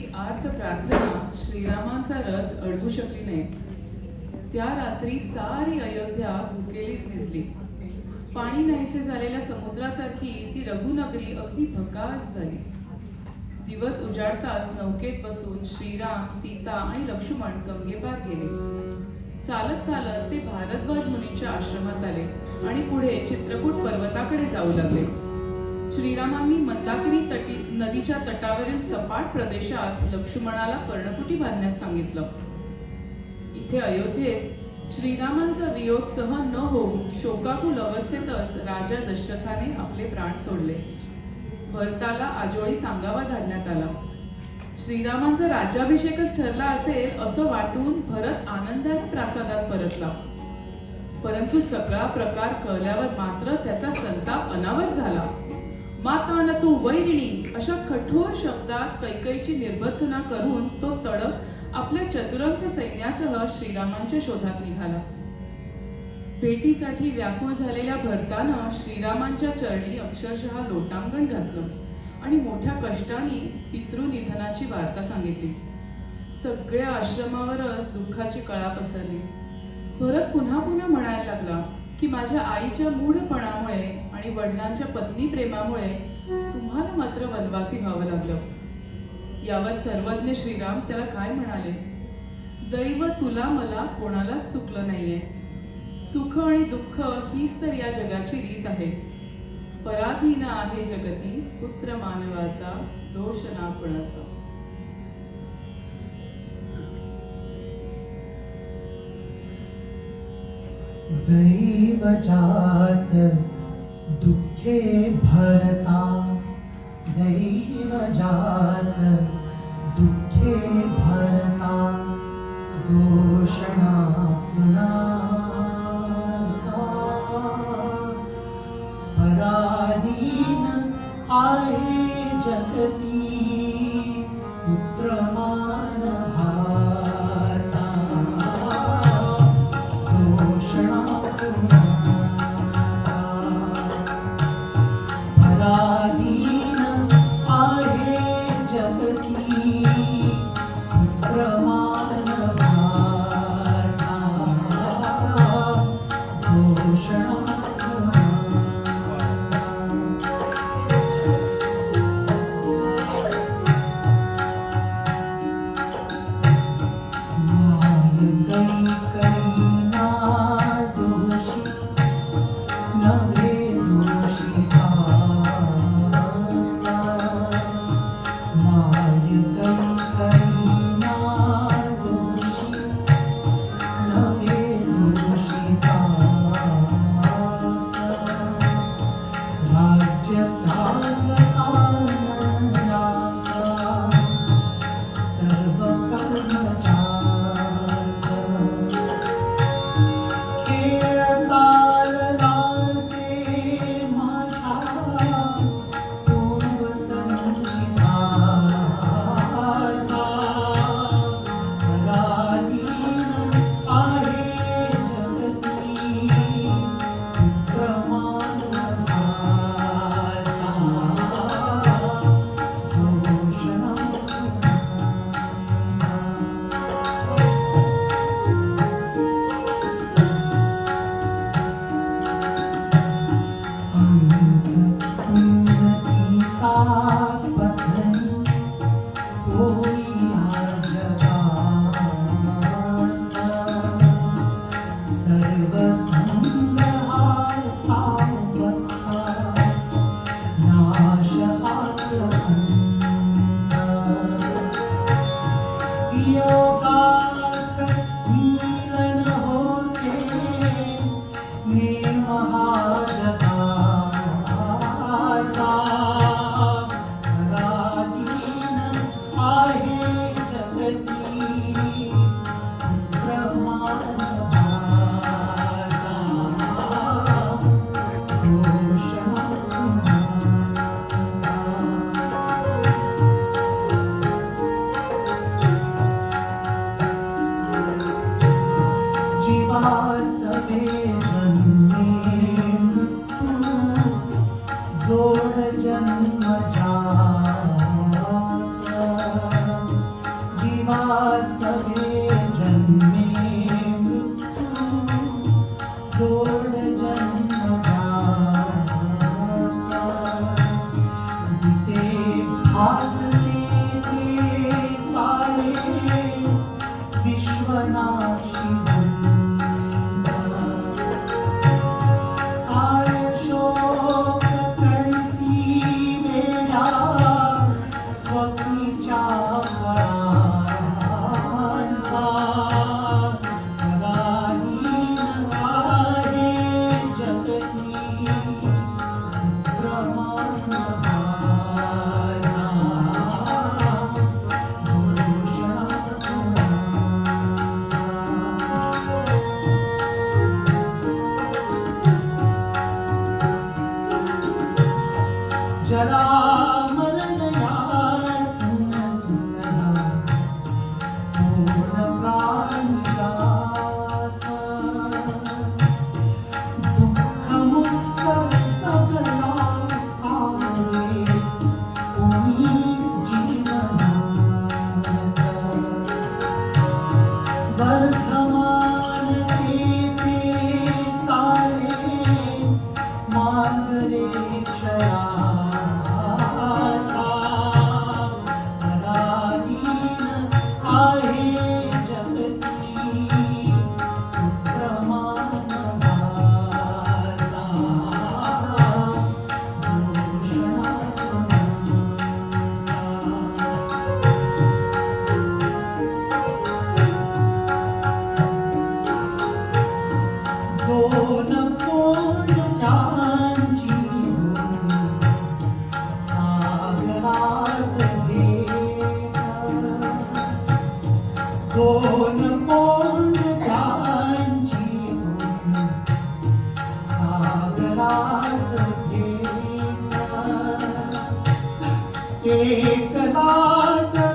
तिची आर्त प्रार्थना श्रीरामाचा रथ अडवू शकली नाही. त्या रात्री सारी अयोध्या भुकेलीच निजली पाणी नाहीसे झालेल्या समुद्रासारखी ती रघुनगरी अगदी भकास झाली. दिवस उजाडताच नौकेत बसून श्रीराम सीता आणि लक्ष्मण गंगेपार गेले. चालत चालत ते भारद्वाज मुनींच्या आश्रमात आले आणि पुढे चित्रकूट पर्वताकडे जाऊ लागले. श्रीरामांनी मंदाकिनी तटी नदीच्या तटावरील सपाट प्रदेशात लक्ष्मणाला पर्णकुटी बांधण्यास सांगितलं. इथे अयोध्येत श्रीरामांचा वियोग सहन न होऊन शोकाकुल अवस्थेतच राजा दशरथाने आपले प्राण सोडले. भरताला आजोळी सांगावा धाडण्यात आला. श्रीरामांचा राज्याभिषेकच ठरला असेल असं वाटून भरत आनंदाने प्रासादात परतला. परंतु सगळा प्रकार कळल्यावर मात्र त्याचा संताप अनावर झाला. माता न तू वैरिणी अशा कठोर शब्दात कैकईची निर्भत्सना करून तो तडक आपल्या चतुरंग सैन्यासह श्रीरामांच्या शोधात निघाला. भेटीसाठी व्याकुळ झालेल्या भरतानं श्रीरामांच्या चरणी अक्षरशः लोटांगण घातलं आणि मोठ्या कष्टाने पितृनिधनाची वार्ता सांगितली. सगळ्या आश्रमावरच दुःखाची कळा पसरली. भरत पुन्हा पुन्हा म्हणायला लागला की माझ्या आईच्या मूढपणामुळे आणि वडिलांच्या पत्नी प्रेमामुळे तुम्हाला मात्र वनवासी व्हावं लागलं. यावर सर्वज्ञ श्रीराम त्याला काय म्हणाले? दैव तुला मला कोणालाच चुकलं नाहीये. सुख आणि दुःख हीच तर या जगाची रीत आहे. पराधीन आहे जगती पुत्र मानवाचा दोष ना कुणाचा. दैवजात दुःखे भरता दैव जा more. Allah. ਏਕ ਦਾ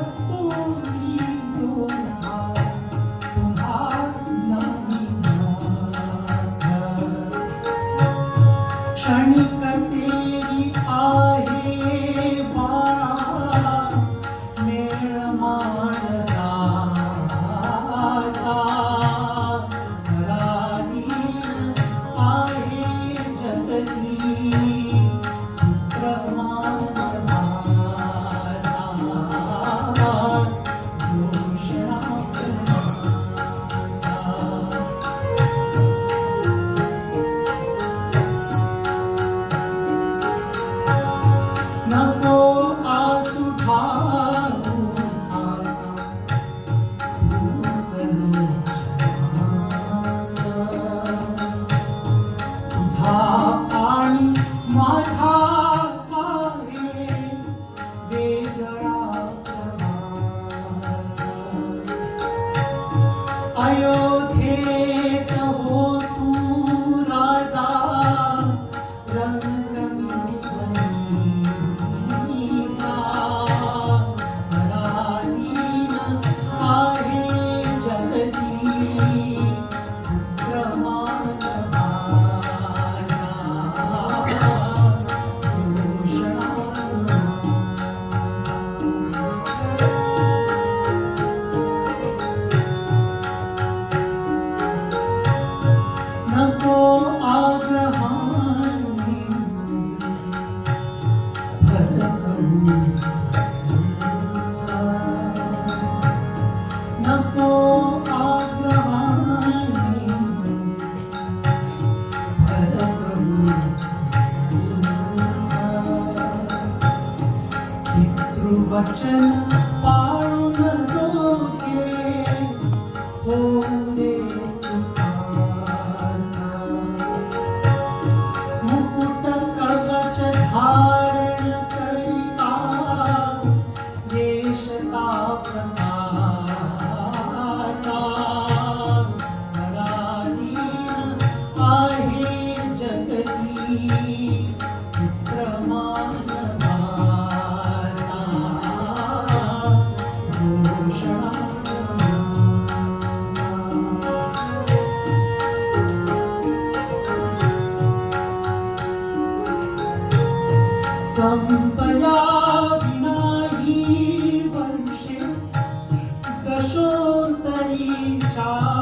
വചന പാടുന്നതോക്കെ ഓ Cha.